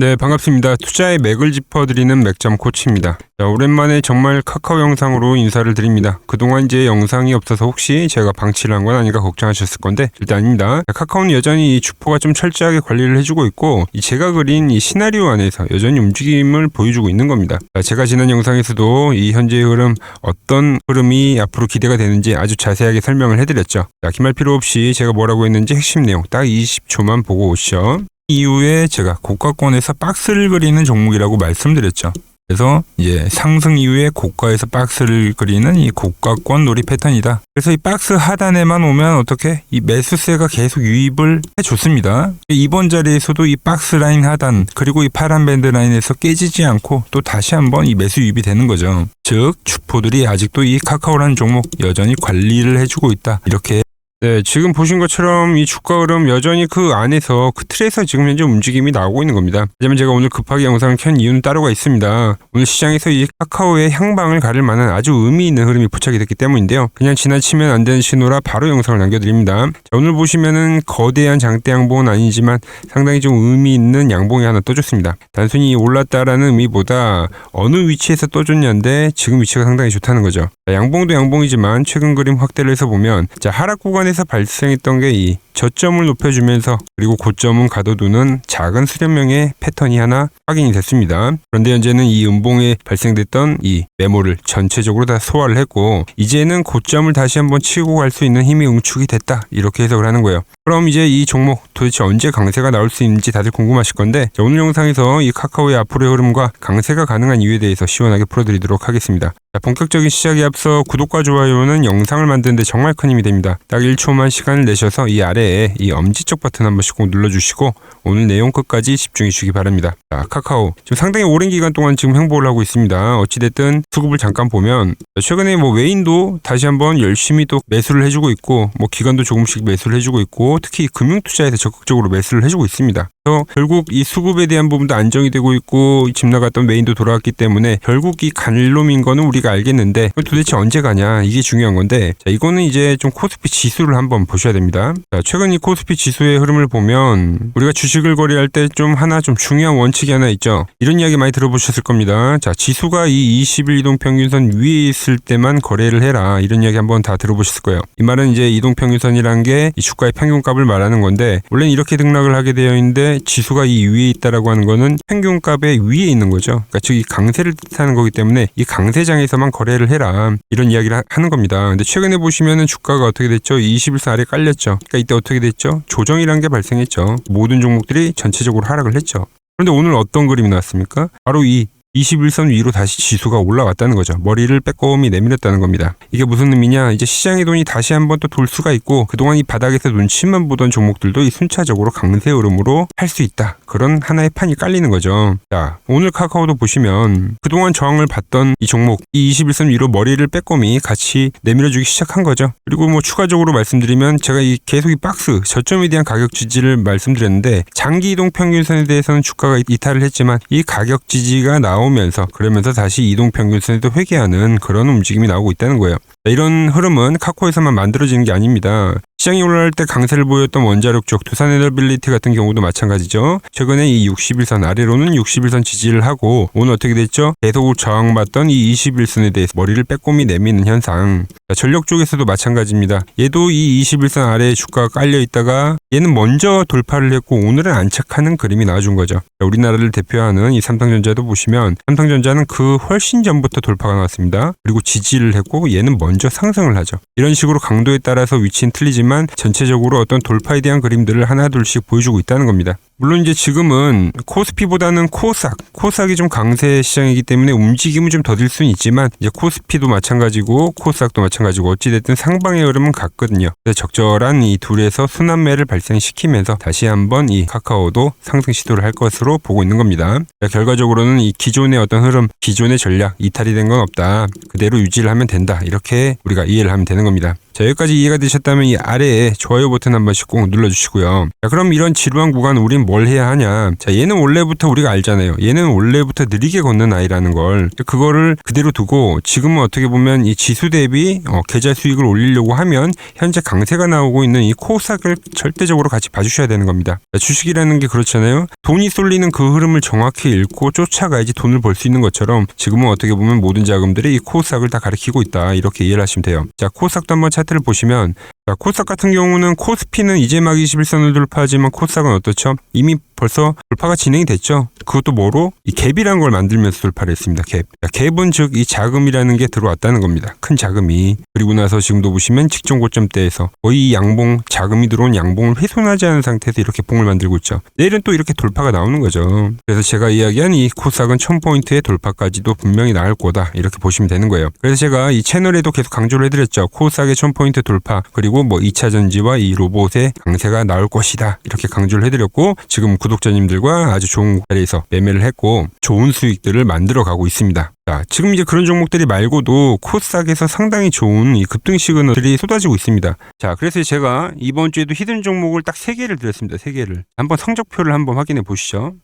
네, 반갑습니다. 투자의 맥을 짚어드리는 맥점 코치입니다. 자, 오랜만에 정말 카카오 영상으로 인사를 드립니다. 그동안 이제 영상이 없어서 혹시 제가 방치를 한 건 아닌가 걱정하셨을 건데 일단 아닙니다. 자, 카카오는 여전히 이 주포가 좀 철저하게 관리를 해주고 있고 이 제가 그린 이 시나리오 안에서 여전히 움직임을 보여주고 있는 겁니다. 자, 제가 지난 영상에서도 이 현재의 흐름 어떤 흐름이 앞으로 기대가 되는지 아주 자세하게 설명을 해드렸죠. 자, 기말 필요 없이 제가 뭐라고 했는지 핵심 내용 딱 20초만 보고 오시죠. 이후에 제가 고가권에서 박스를 그리는 종목이라고 말씀드렸죠. 그래서 이제 상승 이후에 고가에서 박스를 그리는 이 고가권 놀이 패턴이다. 그래서 이 박스 하단에만 오면 어떻게 이 매수세가 계속 유입을 해줬습니다. 이번 자리에서도 이 박스 라인 하단 그리고 이 파란 밴드 라인에서 깨지지 않고 또 다시 한번 이 매수 유입이 되는 거죠. 즉 주포들이 아직도 이 카카오라는 종목 여전히 관리를 해주고 있다. 이렇게 네, 지금 보신 것처럼 이 주가 흐름 여전히 그 안에서 그 틀에서 지금 현재 움직임이 나오고 있는 겁니다. 하지만 제가 오늘 급하게 영상을 켠 이유는 따로가 있습니다. 오늘 시장에서 이 카카오의 향방을 가릴 만한 아주 의미 있는 흐름이 포착이 됐기 때문인데요. 그냥 지나치면 안 되는 신호라 바로 영상을 남겨드립니다. 자, 오늘 보시면은 거대한 장대 양봉은 아니지만 상당히 좀 의미 있는 양봉이 하나 떠줬습니다. 단순히 올랐다라는 의미보다 어느 위치에서 떠줬냐인데 지금 위치가 상당히 좋다는 거죠. 자, 양봉도 양봉이지만 최근 그림 확대를 해서 보면 자 하락 구간에 서 발생했던 게 이 저점을 높여주면서 그리고 고점은 가둬두는 작은 수렴형의 패턴이 하나 확인이 됐습니다. 그런데 현재는 이 음봉에 발생됐던 이 메모를 전체적으로 다 소화를 했고 이제는 고점을 다시 한번 치고 갈 수 있는 힘이 응축이 됐다 이렇게 해석을 하는 거예요. 그럼 이제 이 종목 도대체 언제 강세가 나올 수 있는지 다들 궁금하실 건데 자, 오늘 영상에서 이 카카오의 앞으로의 흐름과 강세가 가능한 이유에 대해서 시원하게 풀어드리도록 하겠습니다. 자, 본격적인 시작에 앞서 구독과 좋아요는 영상을 만드는데 정말 큰 힘이 됩니다. 딱 1초만 시간을 내셔서 이 아래 에 이 엄지척 버튼 한 번씩 꼭 눌러주시고 오늘 내용 끝까지 집중해 주시기 바랍니다. 자, 카카오 지금 상당히 오랜 기간 동안 지금 행보를 하고 있습니다. 어찌됐든 수급을 잠깐 보면 최근에 뭐 외인도 다시 한번 열심히 또 매수를 해주고 있고 뭐 기관도 조금씩 매수를 해주고 있고 특히 금융 투자에서 적극적으로 매수를 해주고 있습니다. 그래서 결국 이 수급에 대한 부분도 안정이 되고 있고 집 나갔던 메인도 돌아왔기 때문에 결국 이 간놈인 거는 우리가 알겠는데 도대체 언제 가냐 이게 중요한 건데 자 이거는 이제 좀 코스피 지수를 한번 보셔야 됩니다. 자 최근 이 코스피 지수의 흐름을 보면 우리가 주식을 거래할 때 좀 하나 좀 중요한 원칙이 하나 있죠. 이런 이야기 많이 들어보셨을 겁니다. 자 지수가 이 20일 이동 평균선 위에 있을 때만 거래를 해라 이런 이야기 한번 다 들어보셨을 거예요. 이 말은 이제 이동 평균선이란 게 이 주가의 평균값을 말하는 건데 원래는 이렇게 등락을 하게 되어 있는데 지수가 이 위에 있다라고 하는 거는 평균값의 위에 있는 거죠. 그러니까 즉 이 강세를 뜻하는 거기 때문에 이 강세장에서만 거래를 해라 이런 이야기를 하- 하는 겁니다. 근데 최근에 보시면은 주가가 어떻게 됐죠? 21선 아래 깔렸죠. 그러니까 이때 어떻게 됐죠? 조정이란 게 발생했죠. 모든 종목들이 전체적으로 하락을 했죠. 그런데 오늘 어떤 그림이 나왔습니까? 바로 이 21선 위로 다시 지수가 올라왔다는 거죠. 머리를 빼꼼히 내밀었다는 겁니다. 이게 무슨 의미냐? 이제 시장의 돈이 다시 한번 또 돌 수가 있고 그동안 이 바닥에서 눈치만 보던 종목들도 이 순차적으로 강세 흐름으로 할 수 있다. 그런 하나의 판이 깔리는 거죠. 자, 오늘 카카오도 보시면 그동안 저항을 받던 이 종목 이 21선 위로 머리를 빼꼼히 같이 내밀어주기 시작한 거죠. 그리고 뭐 추가적으로 말씀드리면 제가 이 계속 이 박스 저점에 대한 가격 지지를 말씀드렸는데 장기 이동 평균선에 대해서는 주가가 이탈을 했지만 이 가격 지지가 나 오면서 그러면서 다시 이동 평균선에도 회귀하는 그런 움직임이 나오고 있다는 거예요. 자, 이런 흐름은 카코에서만 만들어지는 게 아닙니다. 시장이 올라갈 때 강세를 보였던 원자력 쪽 두산 에너빌리티 같은 경우도 마찬가지죠. 최근에 이 61선 아래로는 61선 지지를 하고 오늘 어떻게 됐죠? 계속 저항받던 이 21선에 대해서 머리를 빼꼼히 내미는 현상. 자, 전력 쪽에서도 마찬가지입니다. 얘도 이 21선 아래에 주가가 깔려 있다가 얘는 먼저 돌파를 했고 오늘은 안착하는 그림이 나와준 거죠. 자, 우리나라를 대표하는 이 삼성전자도 보시면 삼성전자는 그 훨씬 전부터 돌파가 나왔습니다. 그리고 지지를 했고 얘는 먼저 상승을 하죠. 이런 식으로 강도에 따라서 위치는 틀리지만 전체적으로 어떤 돌파에 대한 그림들을 하나둘씩 보여주고 있다는 겁니다. 물론 이제 지금은 코스피보다는 코스닥, 코스닥이 좀 강세 시장이기 때문에 움직임은 좀 더딜 수는 있지만 이제 코스피도 마찬가지고 코스닥도 마찬가지고 어찌됐든 상방의 흐름은 같거든요. 적절한 이 둘에서 순환매를 발생시키면서 다시 한번 이 카카오도 상승 시도를 할 것으로 보고 있는 겁니다. 자, 결과적으로는 이 기존의 어떤 흐름, 기존의 전략 이탈이 된 건 없다. 그대로 유지를 하면 된다. 이렇게 우리가 이해를 하면 되는 겁니다. 자, 여기까지 이해가 되셨다면 이 아래에 좋아요 버튼 한 번씩 꼭 눌러주시고요. 자, 그럼 이런 지루한 구간 우린 뭘 해야 하냐. 자, 얘는 원래부터 우리가 알잖아요. 얘는 원래부터 느리게 걷는 아이라는 걸. 그거를 그대로 두고 지금은 어떻게 보면 이 지수 대비 어, 계좌 수익을 올리려고 하면 현재 강세가 나오고 있는 이 코스닥을 절대적으로 같이 봐주셔야 되는 겁니다. 자, 주식이라는 게 그렇잖아요. 돈이 쏠리는 그 흐름을 정확히 읽고 쫓아가야지 돈을 벌 수 있는 것처럼 지금은 어떻게 보면 모든 자금들이 이 코스닥을 다 가리키고 있다. 이렇게 이해를 하시면 돼요. 자, 코스닥도 한번 차트를 보시면 자, 코스닥 같은 경우는 코스피는 이제 막 21선을 돌파하지만 코스닥은 어떻죠? 이미 벌써 돌파가 진행이 됐죠. 그것도 뭐로? 이 갭이라는 걸 만들면서 돌파를 했습니다. 갭. 자, 갭은 즉 이 자금이라는 게 들어왔다는 겁니다. 큰 자금이. 그리고 나서 지금도 보시면 직전 고점대에서 거의 이 양봉 자금이 들어온 양봉을 훼손하지 않은 상태에서 이렇게 봉을 만들고 있죠. 내일은 또 이렇게 돌파가 나오는 거죠. 그래서 제가 이야기한 이 코스닥은 1000포인트의 돌파까지도 분명히 나올 거다. 이렇게 보시면 되는 거예요. 그래서 제가 이 채널에도 계속 강조를 해드렸죠. 코스닥의 1000포인트 돌파 그리고 뭐 2차 전지와 이 로봇의 강세가 나올 것이다. 이렇게 강조를 해드렸고 지금 구독자님들과 아주 좋은 자리에서 매매를 했고 좋은 수익들을 만들어 가고 있습니다. 자, 지금 이제 그런 종목들이 말고도 코스닥에서 상당히 좋은 이 급등 시그널들이 쏟아지고 있습니다. 자, 그래서 제가 이번 주에도 히든 종목을 딱세 개를 드렸습니다. 세 개를. 한번 성적표를 한번 확인해 보시죠.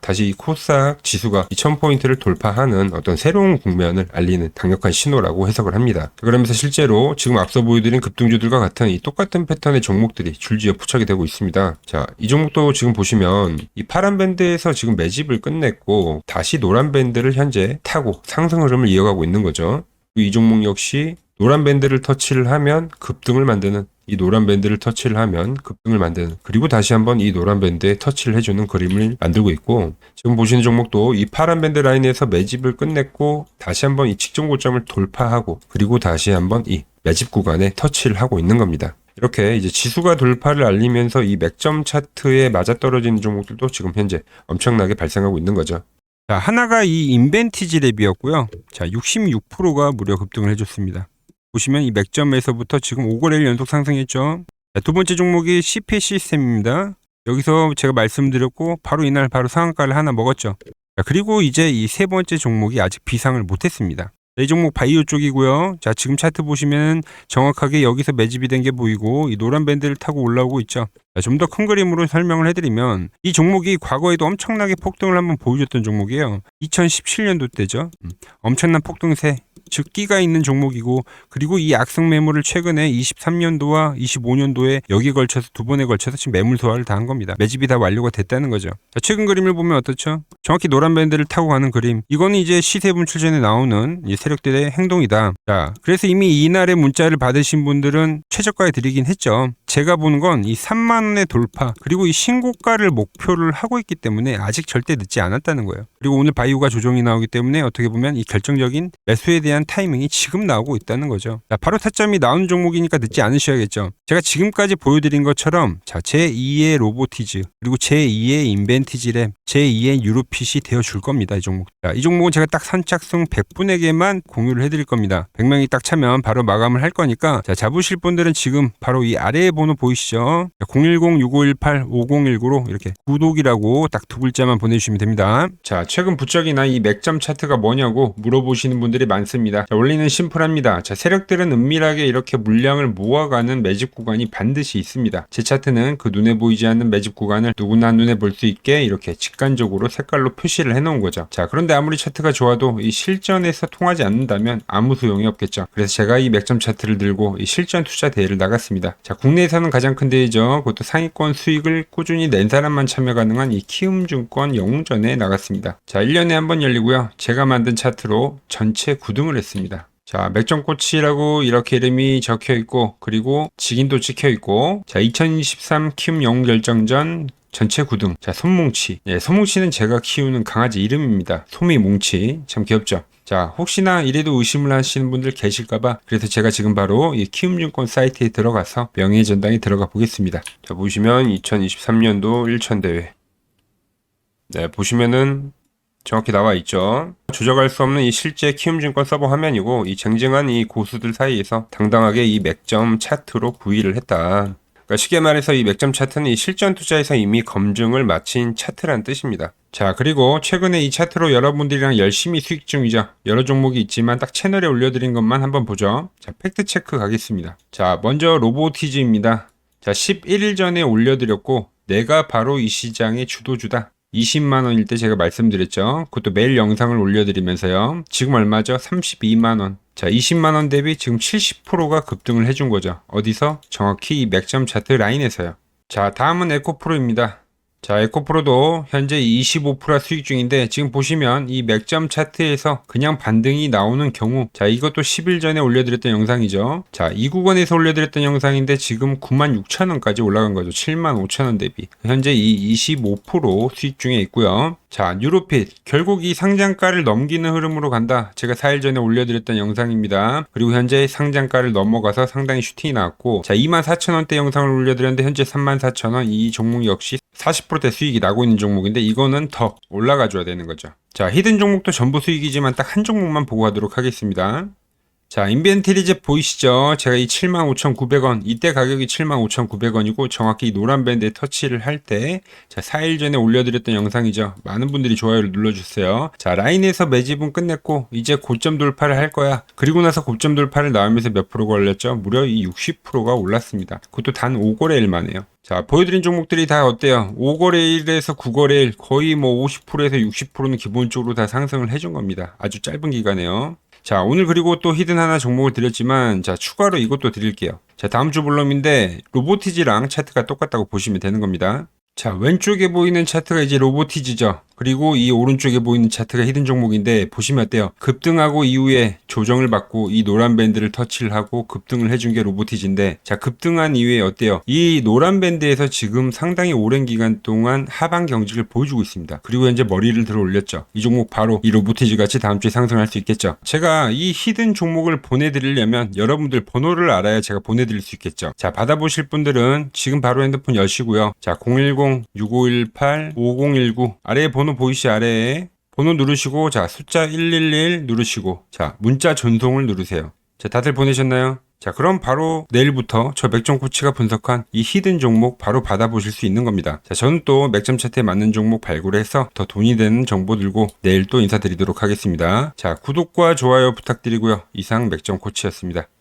다시 이 코스닥 지수가 2000포인트를 돌파하는 어떤 새로운 국면을 알리는 강력한 신호라고 해석을 합니다. 그러면서 실제로 지금 앞서 보여드린 급등주들과 같은 이 똑같은 패턴의 종목들이 줄지어 포착이 되고 있습니다. 자, 이 종목도 지금 보시면 이 파란 밴드에서 지금 매집을 끝냈고 다시 노란 밴드를 현재 타고 상승 흐름을 이어가고 있는 거죠. 이 종목 역시 노란 밴드를 터치를 하면 급등을 만드는 이 노란 밴드를 터치를 하면 급등을 만드는 그리고 다시 한번 이 노란 밴드에 터치를 해주는 그림을 만들고 있고 지금 보시는 종목도 이 파란 밴드 라인에서 매집을 끝냈고 다시 한번 이 직전 고점을 돌파하고 그리고 다시 한번 이 매집 구간에 터치를 하고 있는 겁니다. 이렇게 이제 지수가 돌파를 알리면서 이 맥점 차트에 맞아떨어지는 종목들도 지금 현재 엄청나게 발생하고 있는 거죠. 자, 하나가 이 인벤티지 랩이었고요. 자, 66%가 무려 급등을 해줬습니다. 보시면 이 맥점에서부터 지금 5거래일 연속 상승했죠. 자, 두 번째 종목이 CP 시스템입니다. 여기서 제가 말씀드렸고 바로 이날 바로 상한가를 하나 먹었죠. 자, 그리고 이제 이 세 번째 종목이 아직 비상을 못했습니다. 이 종목 바이오 쪽이고요. 자, 지금 차트 보시면 정확하게 여기서 매집이 된 게 보이고 이 노란 밴드를 타고 올라오고 있죠. 좀 더 큰 그림으로 설명을 해드리면 이 종목이 과거에도 엄청나게 폭등을 한번 보여줬던 종목이에요. 2017년도 때죠. 음, 엄청난 폭등세 즉 끼가 있는 종목이고 그리고 이 악성 매물을 최근에 23년도와 25년도에 여기에 걸쳐서 두 번에 걸쳐서 지금 매물 소화를 다 한 겁니다. 매집이 다 완료가 됐다는 거죠. 자, 최근 그림을 보면 어떻죠? 정확히 노란 밴드를 타고 가는 그림. 이거는 이제 시세 분출 전에 나오는 이 세력들의 행동이다. 자, 그래서 이미 이날의 문자를 받으신 분들은 최저가에 드리긴 했죠. 제가 보는 건 이 3만 원의 돌파 그리고 이 신고가를 목표를 하고 있기 때문에 아직 절대 늦지 않았다는 거예요. 그리고 오늘 바이오가 조정이 나오기 때문에 어떻게 보면 이 결정적인 매수에 대한 타이밍이 지금 나오고 있다는 거죠. 자, 바로 타점이 나온 종목이니까 늦지 않으셔야겠죠. 제가 지금까지 보여드린 것처럼 자, 제2의 로보티즈 그리고 제2의 인벤티지랩 제2의 유로핏이 되어줄 겁니다. 이 종목. 자, 이 종목은 제가 딱 선착순 100분에게만 공유를 해드릴 겁니다. 100명이 딱 차면 바로 마감을 할 거니까 자, 잡으실 분들은 지금 바로 이 아래에 번호 보이시죠? 010-6518-5019로 이렇게 구독이라고 딱 두 글자만 보내주시면 됩니다. 자, 최근 부쩍이나 이 맥점 차트가 뭐냐고 물어보시는 분들이 많습니다. 자, 원리는 심플합니다. 자, 세력들은 은밀하게 이렇게 물량을 모아가는 매집 구간이 반드시 있습니다. 제 차트는 그 눈에 보이지 않는 매집 구간을 누구나 눈에 볼 수 있게 이렇게 직관적으로 색깔로 표시를 해놓은 거죠. 자, 그런데 아무리 차트가 좋아도 이 실전에서 통하지 않는다면 아무 소용이 없겠죠. 그래서 제가 이 맥점 차트를 들고 이 실전 투자 대회를 나갔습니다. 자, 국내에서는 가장 큰 대회죠. 그것도 상위권 수익을 꾸준히 낸 사람만 참여 가능한 이 키움증권 영웅전에 나갔습니다. 자, 1년에 한 번 열리고요. 제가 만든 차트로 전체 9등 을 했습니다. 자, 맥점꽃이라고 이렇게 이름이 적혀 있고, 그리고 직인도 찍혀 있고, 자, 2023 키움 영웅 결정전 전체 9등. 자, 손뭉치. 예, 손뭉치는 제가 키우는 강아지 이름입니다. 소미뭉치. 참 귀엽죠? 자, 혹시나 이래도 의심을 하시는 분들 계실까봐 그래서 제가 지금 바로 이 키움증권 사이트에 들어가서 명예의 전당에 들어가 보겠습니다. 자, 보시면 2023년도 1천 대회. 네, 보시면은 정확히 나와 있죠. 조작할 수 없는 이 실제 키움증권 서버 화면이고 이 쟁쟁한 이 고수들 사이에서 당당하게 이 맥점 차트로 구의를 했다. 그러니까 쉽게 말해서 이 맥점 차트는 이 실전 투자에서 이미 검증을 마친 차트란 뜻입니다. 자, 그리고 최근에 이 차트로 여러분들이랑 열심히 수익 중이죠. 여러 종목이 있지만 딱 채널에 올려드린 것만 한번 보죠. 자, 팩트 체크 가겠습니다. 자, 먼저 로보티즈입니다. 자, 11일 전에 올려드렸고 내가 바로 이 시장의 주도주다. 20만 원일 때 제가 말씀드렸죠. 그것도 매일 영상을 올려드리면서요. 지금 얼마죠? 32만 원. 자, 20만 원 대비 지금 70%가 급등을 해준 거죠. 어디서? 정확히 이 맥점 차트 라인에서요. 자, 다음은 에코프로입니다. 자, 에코프로도 현재 25% 수익 중인데 지금 보시면 이 맥점 차트에서 그냥 반등이 나오는 경우 자, 이것도 10일 전에 올려드렸던 영상이죠. 자, 이 구간에서 올려드렸던 영상인데 지금 96,000원까지 올라간 거죠. 75,000원 대비. 현재 이 25% 수익 중에 있고요. 자, 뉴로핏. 결국 이 상장가를 넘기는 흐름으로 간다. 제가 4일 전에 올려드렸던 영상입니다. 그리고 현재 상장가를 넘어가서 상당히 슈팅이 나왔고, 자, 24,000원대 영상을 올려드렸는데 현재 34,000원. 이 종목 역시 40%대 수익이 나고 있는 종목인데 이거는 더 올라가 줘야 되는 거죠. 자, 히든 종목도 전부 수익이지만 딱 한 종목만 보고 가도록 하겠습니다. 자, 인벤트리즈 보이시죠? 제가 이 75,900원, 이때 가격이 75,900원이고 정확히 이 노란 밴드에 터치를 할 때, 자, 4일 전에 올려드렸던 영상이죠. 많은 분들이 좋아요를 눌러주세요. 자, 라인에서 매집은 끝냈고, 이제 고점 돌파를 할 거야. 그리고 나서 고점 돌파를 나오면서 몇 프로가 올렸죠? 무려 이 60%가 올랐습니다. 그것도 단 5거래일 만에요. 자, 보여드린 종목들이 다 어때요? 5거래일에서 9거래일 거의 뭐 50%에서 60%는 기본적으로 다 상승을 해준 겁니다. 아주 짧은 기간에요. 자, 오늘 그리고 또 히든 하나 종목을 드렸지만, 자, 추가로 이것도 드릴게요. 자, 다음 주 볼럼인데, 로보티지랑 차트가 똑같다고 보시면 되는 겁니다. 자, 왼쪽에 보이는 차트가 이제 로보티지죠. 그리고 이 오른쪽에 보이는 차트가 히든 종목인데 보시면 어때요? 급등하고 이후에 조정을 받고 이 노란 밴드를 터치를 하고 급등을 해준 게 로보티지인데 자 급등한 이후에 어때요? 이 노란 밴드에서 지금 상당히 오랜 기간 동안 하방 경직을 보여주고 있습니다. 그리고 현재 머리를 들어 올렸죠. 이 종목 바로 이 로보티지 같이 다음 주에 상승할 수 있겠죠. 제가 이 히든 종목을 보내드리려면 여러분들 번호를 알아야 제가 보내드릴 수 있겠죠. 자 받아보실 분들은 지금 바로 핸드폰 여시고요. 자 010-6518-5019 아래에 번호 보이시 아래에 번호 누르시고 자 숫자 111 누르시고 자 문자 전송을 누르세요. 자 다들 보내셨나요? 자 그럼 바로 내일부터 저 맥점 코치가 분석한 이 히든 종목 바로 받아보실 수 있는 겁니다. 자 저는 또 맥점 차트에 맞는 종목 발굴해서 더 돈이 되는 정보 들고 내일 또 인사드리도록 하겠습니다. 자 구독과 좋아요 부탁드리고요. 이상 맥점 코치였습니다.